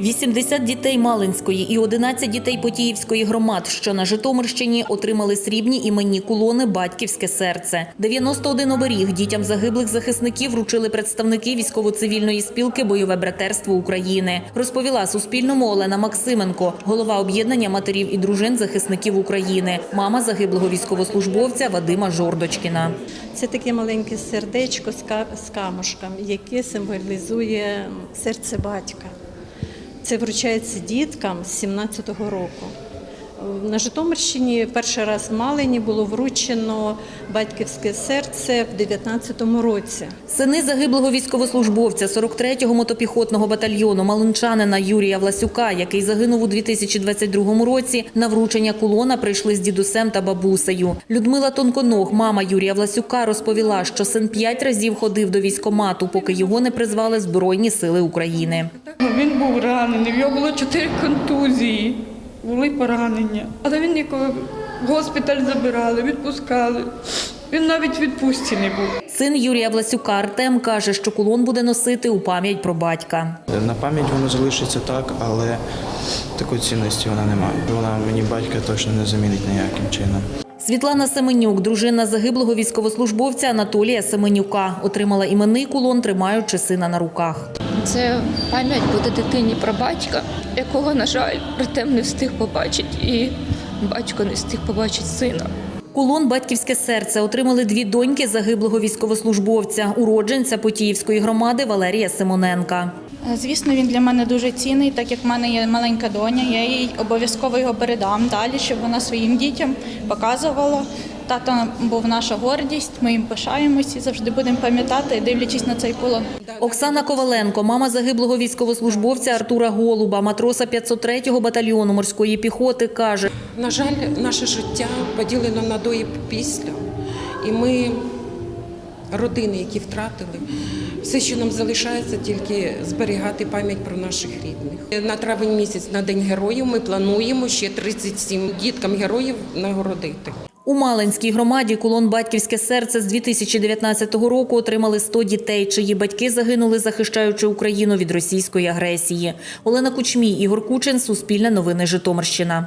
80 дітей Малинської і 11 дітей Потіївської громад, що на Житомирщині отримали срібні іменні кулони Батьківське серце. 91 оберіг дітям загиблих захисників вручили представники військово-цивільної спілки Бойове братерство України. Розповіла Суспільному Олена Максименко, голова об'єднання матерів і дружин захисників України, мама загиблого військовослужбовця Вадима Жордочкіна. Це таке маленьке сердечко з ка- з камушком, яке символізує серце батька. Це вручається діткам з 17-го року. На Житомирщині перший раз в Малині було вручено батьківське серце в 19-му році. Сини загиблого військовослужбовця 43-го мотопіхотного батальйону малинчанина Юрія Власюка, який загинув у 2022 році, на вручення кулона прийшли з дідусем та бабусею. Людмила Тонконог, мама Юрія Власюка, розповіла, що син п'ять разів ходив до військомату, поки його не призвали Збройні сили України. Ну, Він був ранений, в нього було чотири контузії, були поранення. Але він ніколи в госпіталь забирали, відпускали. Він навіть відпустці не був. Син Юрія Власюка Артем каже, що кулон буде носити у пам'ять про батька. На пам'ять воно залишиться так, але такої цінності вона не має. Вона мені батька точно не замінить ніяким чином. Світлана Семенюк, дружина загиблого військовослужбовця Анатолія Семенюка, отримала іменний кулон, тримаючи сина на руках. Це пам'ять буде дитині про батька, якого, на жаль, Артем не встиг побачити, і батько не встиг побачити сина. Кулон Батьківське серце отримали дві доньки загиблого військовослужбовця, уродженця Потіївської громади Валерія Симоненка. Е, Звісно, він для мене дуже цінний, так як в мене є маленька доня. Я їй обов'язково його передам далі, щоб вона своїм дітям показувала. Тато був наша гордість, ми їм пишаємось і завжди будемо пам'ятати, дивлячись на цей полон. Оксана Коваленко, мама загиблого військовослужбовця Артура Голуба, матроса 503-го батальйону морської піхоти, каже, На жаль, наше життя поділено на до і після. І ми, родини, які втратили, все, що нам залишається, тільки зберігати пам'ять про наших рідних. На травень місяць на День героїв ми плануємо ще 37 діткам героїв нагородити. У Малинській громаді кулон Батьківське серце з 2019 року отримали 100 дітей, чиї батьки загинули, захищаючи Україну від російської агресії. Олена Кучмій, Ігор Кучин, Суспільне новини Житомирщина.